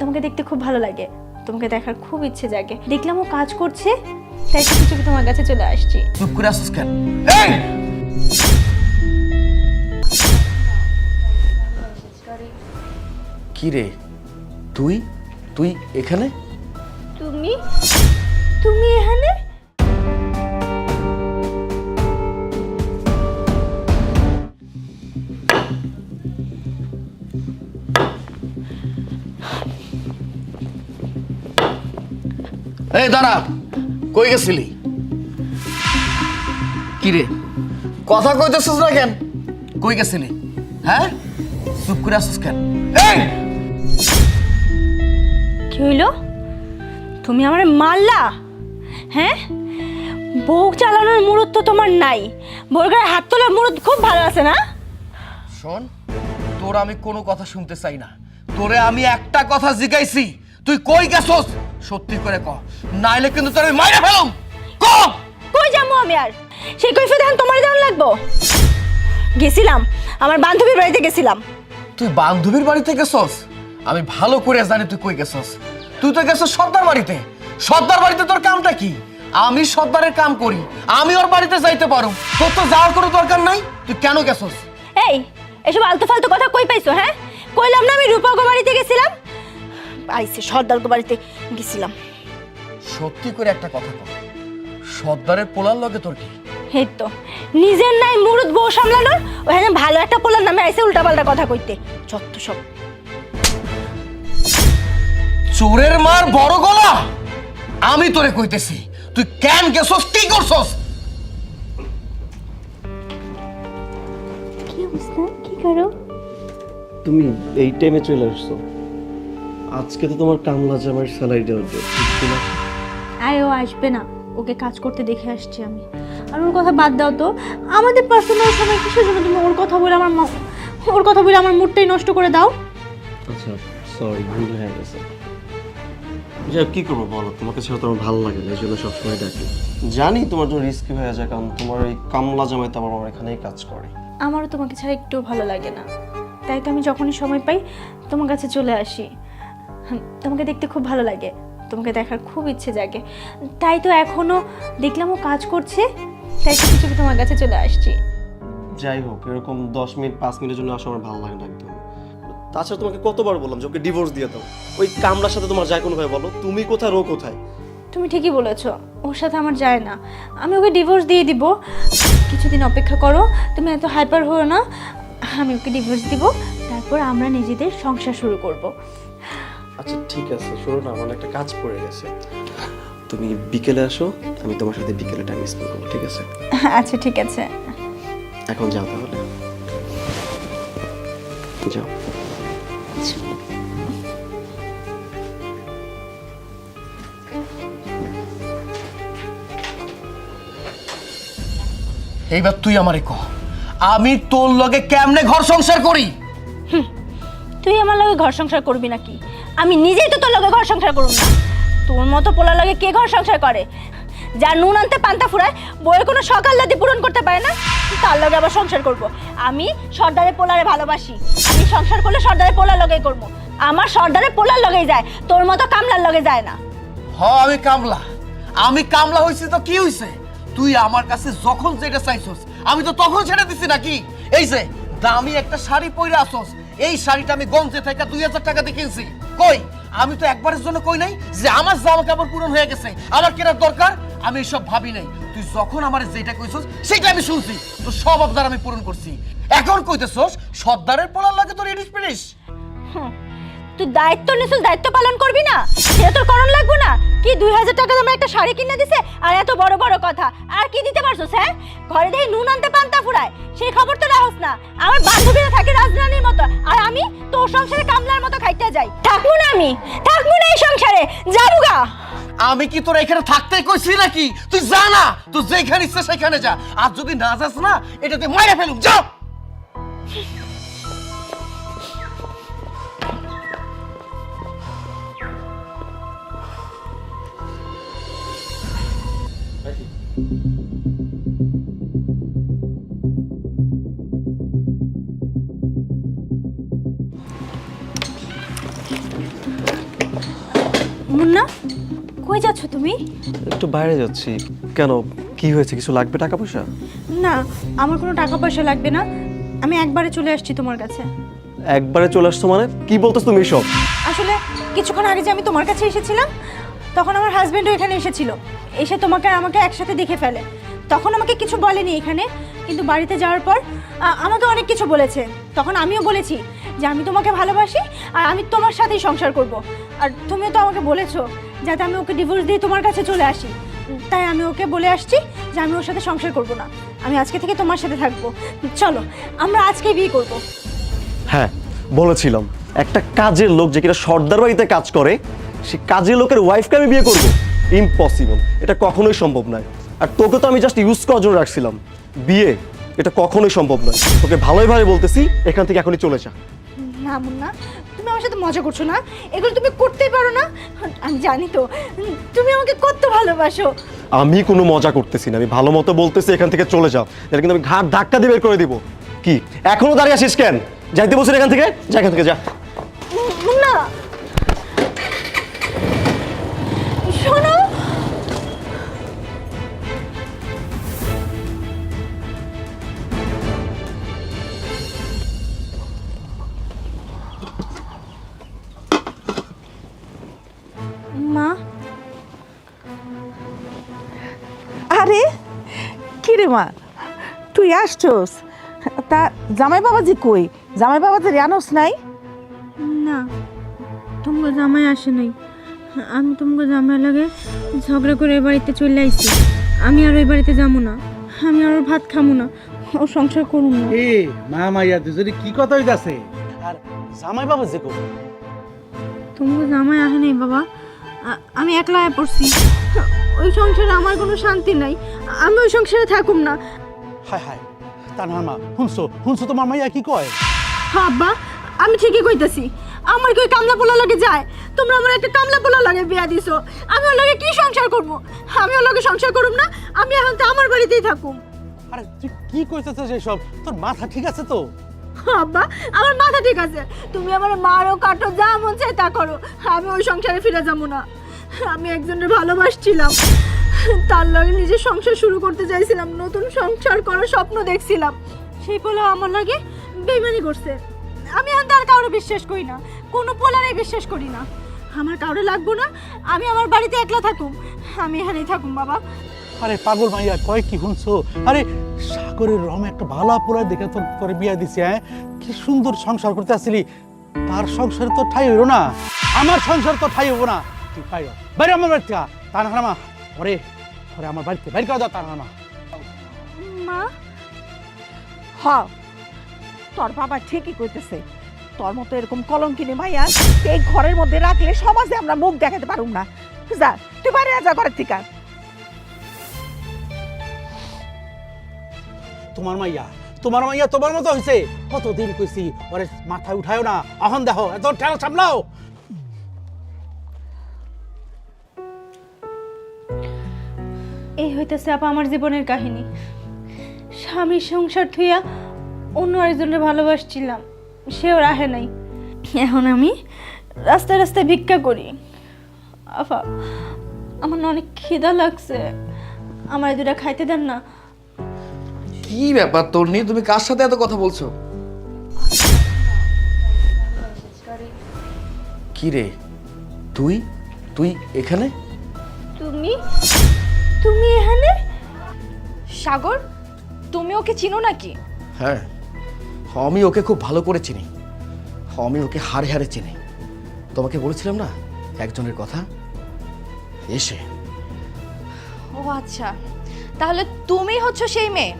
তোমাকে দেখতে খুব ভালো লাগে। তোমাকে দেখার খুব ইচ্ছে জাগে। দেখলাম ও কাজ করছে তাই কিছু চুপি তোমার কাছে চলে আসছি। চুপ করে আসছিস কেন? কি রে? তুই? তুই এখানে? তুমি? তুমি এখানে? এই দাঁড়া কই গেছিলি? কি রে? কথা কইতেছিস না কেন? কই গেছিলি? হ্যাঁ? চুপ করে আসছিস কেন? এই! কি হইল? তুমি আমার মারলা? হ্যাঁ? বউ চালানোর মুরত তো তোমার নাই। বউর গায়ে হাত তোলার মুরত খুব ভালো আছে না? শোন তোর আমি কোনো কথা শুনতে চাই না। তোরে আমি একটা কথা জিগাইছি। তুই কই গেছস? সত্যি করে ক নাইলে কিন্তু তোর আমি মাইরে ফেলুম। ক কই যাব আমি আর? সেই কৈফিয়ত এখন তোমার দেওয়ার লাগবো। গেছিলাম আমার বান্ধবীর বাড়িতে গেছিলাম। তুই বান্ধবীর বাড়িতে গেছস? আমি ভালো করে জানি তুই কই গেছস। তুই তো গেছস সর্দার বাড়িতে। সর্দার বাড়িতে তোর কামটা কি? আমি সর্দারের কাম করি। আমি ওর বাড়িতে যাইতে পারো তোর তো যাওয়ার কোনো দরকার নাই? তুই কেন গেছস? এই এসব আলতু ফালতু কথা কই পাইছো হ্যাঁ? কইলাম না আমি রূপা বাড়িতে গেছিলাম? আইসে সর্দার বাড়িতে গেছিলাম। সত্যি করে একটা কথা কর সর্দারের পোলার লগে তোর কি? এই তো। নিজের নাই মুরুদ বউ সামলানোর ওখানে ভালো একটা পোলার নামে আইসে উল্টাপাল্টা কথা কইতে। যত সব। চোরের মার বড় গলা! আমি তোরে কইতেছি তুই কেন গেছস কি করছস? কি অবস্থা? কি করো? তুমি এই টাইমে চলে আসছো। আজকে তো তোমার কামলা জামার স্যালারি দেওয়ার ডেট আরে ও আসবে না। ওকে কাজ করতে দেখে আসছি আমি। আর ওর কথা বাদ দাও তো। আমাদের পার্সোনাল সময় কিসের জন্য তুমি ওর কথা বলে আমার ওর কথা বলে আমার মুডটাই নষ্ট করে দাও? আচ্ছা সরি ভুল হয়ে গেছে। হোক, কি করব বলো? তোমাকে ছাড়া তো আমার ভালো লাগে না এই জন্য সবসময় ডাকি। জানি তোমার জন্য রিস্কি হয়ে যায় কারণ তোমার এই কামলা জামাই তো আমার এখানেই কাজ করে। আমারও তোমাকে ছাড়া একটু ভালো লাগে না। তাই তো আমি যখনই সময় পাই তোমার কাছে চলে আসি। তোমাকে দেখতে খুব ভালো লাগে। তোমাকে দেখার খুব ইচ্ছে জাগে। তাই তো এখনও দেখলাম ও কাজ করছে তাই চুপি চুপি তোমার কাছে চলে আসছি। যাই হোক এরকম দশ মিনিট পাঁচ মিনিটের জন্য আসা আমার ভালো লাগে না একদম। তাছাড়া তোমাকে কতবার বললাম যে ওকে ডিভোর্স দিয়ে দাও। ওই কামলার সাথে তোমার যায় কোনো ভাই বলো? তুমি কোথায় রো কোথায়? তুমি ঠিকই বলেছ ওর সাথে আমার যায় না। আমি ওকে ডিভোর্স দিয়ে দিব। কিছুদিন অপেক্ষা করো তুমি এত হাইপার হও না। আমি ওকে ডিভোর্স দিব তারপর আমরা নিজেদের সংসার শুরু করব। আচ্ছা ঠিক আছে শোনো না আমার একটা কাজ পড়ে গেছে। তুমি বিকেলে আসো আমি তোমার সাথে বিকেলে টাইম স্পেন্ড করব ঠিক আছে? আচ্ছা ঠিক আছে। এখন যাও তাহলে। যাও। এইবার তুই আমারে ক আমি তোর লগে কেমনে ঘর সংসার করি? তুই আমার লগে ঘর সংসার করবি নাকি? আমি নিজেই তো তোর লগে ঘর সংসার করব না। তোর মতো পোলার লগে কে ঘর সংসার করে? যার নুন আনতে পান্তা ফুরায় বইয়ের কোনো সকাল লাদি পূরণ করতে পারে না? তার লগে আবার সংসার করব। আমি সর্দারের পোলারে ভালোবাসি। আমি সংসার করলে সর্দারের পোলার লগে করব। আমার সর্দারের পোলার লগেই যায়, তোর মতো কামলার লগে যায় না। হ, আমি কামলা। আমি কামলা হইছি তো কি হইছে? তুই আমার কাছে যখন যেটা চাইছস, আমি তো তখন ছেড়ে দিছি নাকি? এই যে, দামি একটা শাড়ি পরে আসস, এই শাড়িটা আমি গঞ্জে থেকে দুই হাজার টাকা দিয়ে কিনছি। কই? আমি তো একবারের জন্য কই নাই যে আমার জামা কাপড় পূরণ হয়ে গেছে। আমার কেনার দরকার? আমি এসব ভাবি নাই। তুই যখন আমার যেটা কইছস সেটা আমি শুনছি। তো সব আবদার আমি পূরণ করছি। এখন কইতেছস, সর্দারের পোলার লাগে তোর ইডিস পিডিস তুই দায়িত্ব নিছিস, দায়িত্ব পালন করবি না? সেটা তোর করণ লাগবে না? কি দুই হাজার টাকা দামের একটা শাড়ি কিনে দিছে? আর এত বড় বড় কথা। আর কি দিতে পারছোস হ্যাঁ? ঘরে দেখে নুন আনতে পান্তা ফুরায়। সেই খবর তো রাখস না। আমার বান্ধবীরা থাকে রাজরানীর মতো। আর আমি তোর সংসারে কামলার মতো খাইতে যাই। থাকব না আমি। থাকব না এই সংসারে। যাব গা। আমি কি তোর এখানে থাকতে কইছি নাকি? তুই যা না। তুই যেখানে ইচ্ছা সেখানে যা। আর যদি না যাস না, এটাতে মাইরে ফেলুক যা! মুন্না কই যাচ্ছ তুমি? একটু বাইরে যাচ্ছি। কেন? কি হয়েছে? কিছু লাগবে টাকা পয়সা না আমার কোনো টাকা পয়সা লাগবে না। আমি একবারে চলে আসছি তোমার কাছে। একবারে চলে আসছো মানে? কি বলতেছো তুমি সব আসলে কিছুক্ষণ আগে যে আমি তোমার কাছে এসেছিলাম তখন আমার হাজবেন্ডও এখানে এসেছিল। এসে তোমাকে আর আমাকে একসাথে দেখে ফেলে। তখন আমাকে কিছু বলেনি এখানে কিন্তু বাড়িতে যাওয়ার পর আ, আমাকে অনেক কিছু বলেছে। তখন আমিও বলেছি যে আমি তোমাকে ভালোবাসি আর আমি তোমার সাথেই সংসার করব। আর তুমিও তো আমাকে বলেছ যাতে আমি ওকে ডিভোর্স দিয়ে তোমার কাছে চলে আসি। তাই আমি ওকে বলে আসছি যে আমি ওর সাথে সংসার করব না। আমি আজকে থেকে তোমার সাথে থাকব। চলো, আমরা আজকেই বিয়ে করব। হ্যাঁ বলেছিলাম। একটা কাজের লোক যে কিনা সর্দার বাড়িতে কাজ করে, সে কাজের লোকের ওয়াইফকে আমি বিয়ে করব। ইম্পসিবল এটা কখনোই সম্ভব নয়। আর তোকে তো আমি জাস্ট ইউজ করার জন্য রাখছিলাম। বিয়ে এটা কখনোই সম্ভব নয়। তোকে ভালোই ভাবে বলতেছি, এখান থেকে এখনই চলে যা। না, মুন্না। তুমি আমার সাথে মজা করছ না। এগুলো তুমি করতেই পারো না। আমি জানি তো। তুমি আমাকে কত ভালোবাসো। আমি কোনো মজা করতেছি না। আমি ভালো মতো বলতেছি, এখান থেকে চলে যাও। এটা কিন্তু আমি ঘাট ধাক্কা দিয়ে বের করে দিব। কি? এখনও দাঁড়িয়ে আসিস কেন? যাইতে বসুন এখান থেকে? যা এখান থেকে যা। মা তুই আসছস? তা জামাই বাবাজি কই? জামাই বাবাজি জানোস নাই? না তোমাকে জামাই আসে নাই। আমি তোমাকে জামাই লাগে ঝগড়া করে এ বাড়িতে চলে আইছি। আমি আর ওই বাড়িতে যাব না। আমি আর ওর ভাত খাব না। ও সংসার করুন না। এ মা মাইয়া দুজনে কি কথা হইতাছে? আর জামাই বাবা যে কই? তোমাকে জামাই আসে নাই বাবা। আমি একলা পড়ছি। ওই সংসারে আমার কোনো শান্তি নাই। আমি ওই সংসারে থাকুম না। হায় হায় তানহার মা শুনছো? শুনছো তোমার মাইয়া কি কয়? হ্যাঁ আব্বা আমি ঠিকই কইতাছি। আমার কি ওই কামলা পোলা লাগে যায়? তোমরা আমার একটা কামলা পোলা লাগে বিয়া দিছো। আমি ওর লগে কি সংসার করব? আমি ওর লগে সংসার করুম না আমি এখন তো আমার বাড়িতেই থাকুম। আরে তুই কি কইতেছিস এসব তোর মাথা ঠিক আছে তো? আব্বা আমার মাথা ঠিক আছে। তুমি আমার মারো কাটো যা মন চায় তা করো। আমি ওই সংসারে ফিরে যাব না। আমি একজনের ভালোবাসছিলাম। তার লাগে নিজের সংসার শুরু করতে চাইছিলাম, নতুন সংসার করার স্বপ্ন দেখছিলাম। সেই পোলা আমার লাগে বেইমানি করছে। আমি এখন তার কাউরে বিশ্বাস করি না, কোনো পোলারে বিশ্বাস করি না। আমার কাউরে লাগবো না, আমি আমার বাড়িতে একলা থাকুম। আমি এখানেই থাকুম, বাবা। আরে পাগল মাইয়া, কয় কি শুনছো? আরে সাগরের রম একটা ভালো পোলা দেখে তোর তোর বিয়া দিছে হ্যাঁ? কি সুন্দর সংসার করতে আসছিলি। তার সংসার তো ঠাই হইল না। আমার সংসার তো ঠাই হব না। তুই পাইও বাইরে আমার বাড়িতে তানহার মা ওরে ওরে আমার বাড়িতে বাইরে করে দাও তানহার মা। মা? হ তোর বাবা ঠিকই কইতেছে। তোর মতো এরকম কলঙ্কিনী মাইয়া এই ঘরের মধ্যে রাখলে সমাজে আমরা মুখ দেখাতে পারুম না। যা তুই বাইরে যা ঘরের থেকে তোমার মাইয়া তোমার মাইয়া তোমার মতো হয়েছে কতদিন কইছি ওরে মাথায় উঠায়ও না। এখন দেখো এত ঠেলা সামলাও। এই হইতেছে আপা আমার জীবনের কাহিনী। স্বামীর সংসার থুইয়া অন্য আরেকজনের ভালোবাসছিলাম সেও রাহে নাই। এখন আমি রাস্তায় রাস্তায় ভিক্ষা করি। আফা আমার অনেক খিদা লাগছে। আমার দুটা খাইতে দেন না। কি ব্যাপার তোর নিয়ে তুমি কার সাথে এত কথা বলছো? কি রে? তুই? তুই এখানে? তুমি? তুমি এখানে? সাগর তুমি ওকে চিনো নাকি? হ্যাঁ আমি ওকে খুব ভালো করে চিনি। আমি ওকে হারে হারে চিনি। তোমাকে বলেছিলাম না একজনের কথা? এসে। ও আচ্ছা তাহলে তুমি হচ্ছে সেই মেয়ে?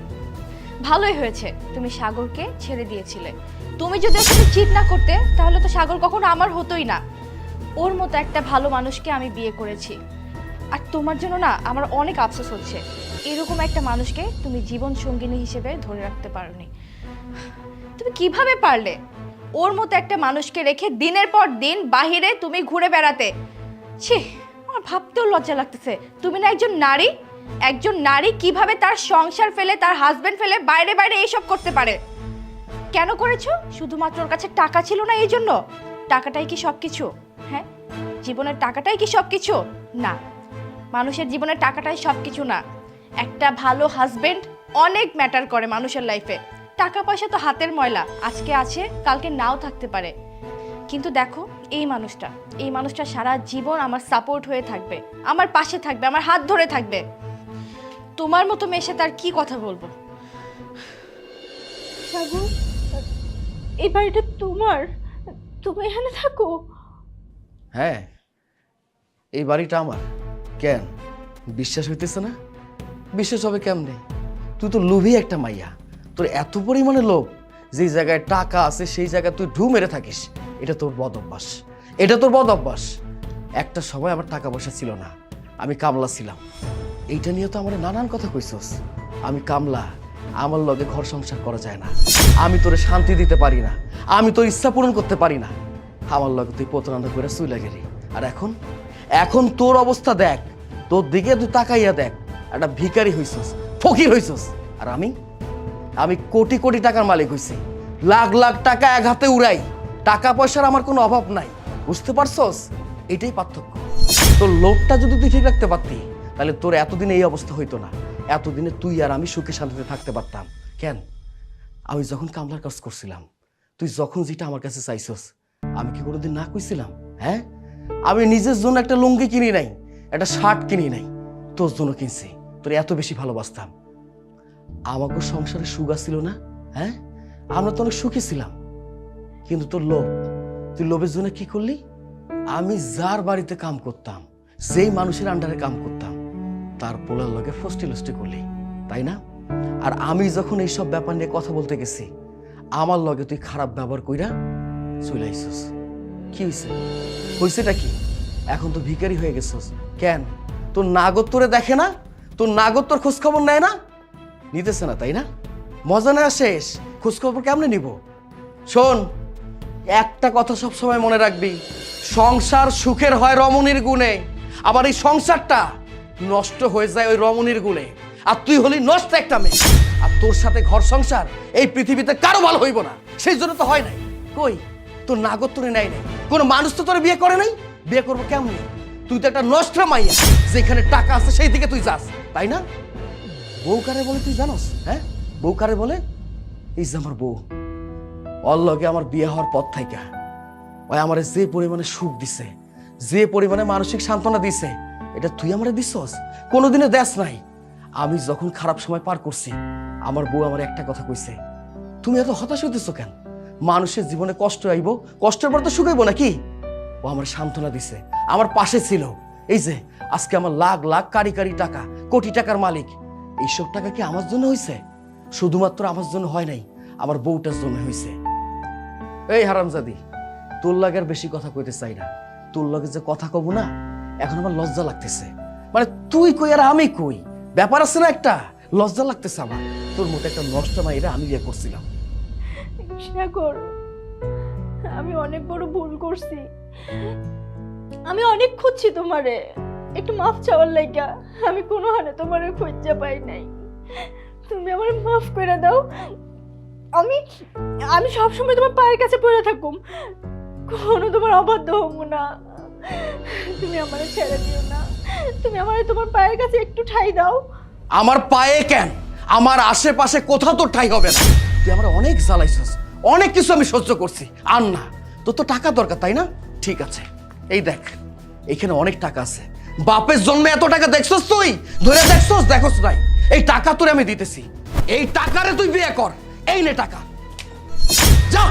ভালোই হয়েছে তুমি সাগরকে ছেড়ে দিয়েছিলে। তুমি যদি সাথে চিট না করতে তাহলে তো সাগর কখনো আমার হতোই না। ওর মতো একটা ভালো মানুষকে আমি বিয়ে করেছি। আর তোমার জন্য না আমার অনেক আফসোস হচ্ছে। এরকম একটা মানুষকে তুমি জীবন সঙ্গিনী হিসেবে ধরে রাখতে পারোনি। তুমি কীভাবে পারলে? ওর মতো একটা মানুষকে রেখে দিনের পর দিন বাহিরে তুমি ঘুরে বেড়াতে। ছি, আমার ভাবতেও লজ্জা লাগতেছে। তুমি না একজন নারী? একজন নারী কীভাবে তার সংসার ফেলে, তার হাজবেন্ড ফেলে বাইরে বাইরে এইসব করতে পারে? কেন করেছ? শুধুমাত্র ওর কাছে টাকা ছিল না এই জন্য টাকাটাই কি সব কিছু হ্যাঁ? জীবনের টাকাটাই কি সব কিছু না। মানুষের জীবনের টাকাটাই সব কিছু না। একটা ভালো হাজবেন্ড অনেক ম্যাটার করে মানুষের লাইফে টাকা পয়সা তো হাতের ময়লা আজকে আছে কালকে নাও থাকতে পারে। কিন্তু দেখো এই মানুষটা এই মানুষটা সারা জীবন আমার সাপোর্ট হয়ে থাকবে আমার পাশে থাকবে আমার হাত ধরে থাকবে। তোমার মতো মেয়ে সাথে আর কি কথা বলব? এই বাড়িটা তোমার? তুমি এখানে থাকো। হ্যাঁ এই বাড়িটা আমার। কেন? বিশ্বাস হইতেছে না? বিশ্বাস হবে কেমনে? তুই তো লোভী একটা মাইয়া। তোর এত পরিমাণে লোভ যেই জায়গায় টাকা আছে সেই জায়গায় তুই ঢু মেরে থাকিস, এটা তোর বদ অভ্যাস। এটা তোর বদ অভ্যাস। একটা সময় আমার টাকা পয়সা ছিল না, আমি কামলা ছিলাম। এইটা নিয়ে তো আমার নানান কথা কইছস। আমি কামলা, আমার লগে ঘর সংসার করা যায় না। আমি তোরে শান্তি দিতে পারি না। আমি তোর ইচ্ছা পূরণ করতে পারি না। আমার লগে তুই প্রতারণা করে চুলে গেলি। আর এখন? এখন তোর অবস্থা দেখ, তোর দিকে তুই তাকাইয়া দেখ, একটা ভিখারি হইছস, ফকির হইছস। আর আমি? আমি কোটি কোটি টাকার মালিক হইছি। লাখ লাখ টাকা এক হাতে উড়াই, টাকা পয়সার আমার কোনো অভাব নাই। বুঝতে পারছস? এটাই পার্থক্য। তোর লোভটা যদি তুই ঠিক রাখতে পারতি, তাহলে তোর এতদিনে এই অবস্থা হইতো না। এতদিনে তুই আর আমি সুখে শান্তিতে থাকতে পারতাম। কেন? আমি যখন কামলার কাজ করছিলাম, তুই যখন যেটা আমার কাছে চাইছস, আমি কি কোনোদিন না কইছিলাম? হ্যাঁ? আমি নিজের জন্য একটা লুঙ্গি কিনি নাই, একটা শার্ট কিনি নাই। তোর জন্য কিনছি। তোর এত বেশি ভালোবাসতাম। আমাকে সংসারে সুখ ছিল না হ্যাঁ? আমরা তো অনেক সুখী ছিলাম। কিন্তু তোর লোভ, তুই লোভের জন্য কি করলি? আমি যার বাড়িতে কাম করতাম, যেই মানুষের আন্ডারে কাম করতাম, তার পোলার লগে ফষ্টি লষ্টি করলি, তাই না? আর আমি যখন এইসব ব্যাপার নিয়ে কথা বলতে গেছি, আমার লগে তুই খারাপ ব্যবহার কইরা চলে আইসস। কি হয়েছে হয়েছেটা কি? এখন তো ভিখারি হয়ে গেছস। কেন? তোর নাগর তোরে দেখে না? তোর নাগর তোর খোঁজ খবর নেয় না? নিতেছে না, তাই না? মজা নেওয়া শেষ। খোঁজ খবর কেমনে নিব? শোন, একটা কথা সব সময় মনে রাখবি। সংসার সুখের হয় রমণীর গুণে। আবার এই সংসারটা নষ্ট হয়ে যায় ওই রমণীর গুণে। আর তুই হলি নষ্ট একটা মেয়ে। আর তোর সাথে ঘর সংসার এই পৃথিবীতে কারও ভালো হইব না। সেই জন্য তো হয় নাই। কই? তোর নাগর তোরে নেয় নাই। কোনো মানুষ তো তোরে বিয়ে করে নাই? বিয়ে করব কেমন? তুই তো একটা নষ্ট মাইয়া। যেখানে টাকা আছে সেই দিকে তুই যাস। তাই না? বউ কারে বলে তুই জানোস? হ্যাঁ? বউ কারে বলে? এই যে আমার বউ। ওর আমার বিয়ে হওয়ার পর থাইকা। ওই আমারে যে পরিমাণে সুখ দিছে, যে পরিমাণে মানসিক সান্ত্বনা দিছে, এটা তুই আমারে দিছস? কোনোদিনে দেশ নাই। আমি যখন খারাপ সময় পার করছি, আমার বউ আমার একটা কথা কইছে। তুমি এত হতাশ হইতেছো কেন? মানুষের জীবনে কষ্ট আইব, কষ্টের পর তো সুখ নাকি? ও আমার সান্ত্বনা দিছে, আমার পাশে ছিল। এই যে, আজকে আমার লাখ লাখ কারি কারি টাকা, কোটি টাকার মালিক। এইসব টাকা কি আমার জন্য হয়েছে শুধুমাত্র আমার জন্য হয় নাই, আমার বউটার জন্য হয়েছে এই হারামজাদি, তোর লাগে বেশি কথা কইতে চাই না। তোর লাগে যে কথা কব না, এখন আমার লজ্জা লাগতেছে। মানে তুই কই আর আমি কই? ব্যাপার আছে না একটা, লজ্জা লাগতেছে আমার। তোর মতো একটা নষ্ট মাইরা আমি বিয়ে করছিলাম। সাগর আমি অনেক বড় ভুল করছি। আমি অনেক খুঁজছি তোমারে। একটু মাফ চাওয়ার লাইগা। আমি কোনো হানে তোমারে খুঁজতে পাই নাই। তুমি আমার মাফ করে দাও। আমি আমি সবসময় তোমার পায়ের কাছে পড়ে থাকুম। কোনো তোমার অবাধ্য হব না। তুমি আমারে ছেড়ে দিও না। তুমি আমারে তোমার পায়ের কাছে একটু ঠাই দাও। আমার পায়ে কেন? আমার আশেপাশে কোথাও তো ঠাই হবে না। তুই আমার অনেক জ্বালাইছিস। অনেক কিছু আমি সহ্য করছি। আর না, তোর তো টাকা দরকার, তাই না? ঠিক আছে। এই দেখ, এখানে অনেক টাকা আছে। বাপের জন্মে এত টাকা দেখছস তুই? ধরে দেখছস? দেখছস নাই। এই টাকা তোরে আমি দিতেছি। এই টাকারে তুই বিয়ে কর। এই নে টাকা। যা!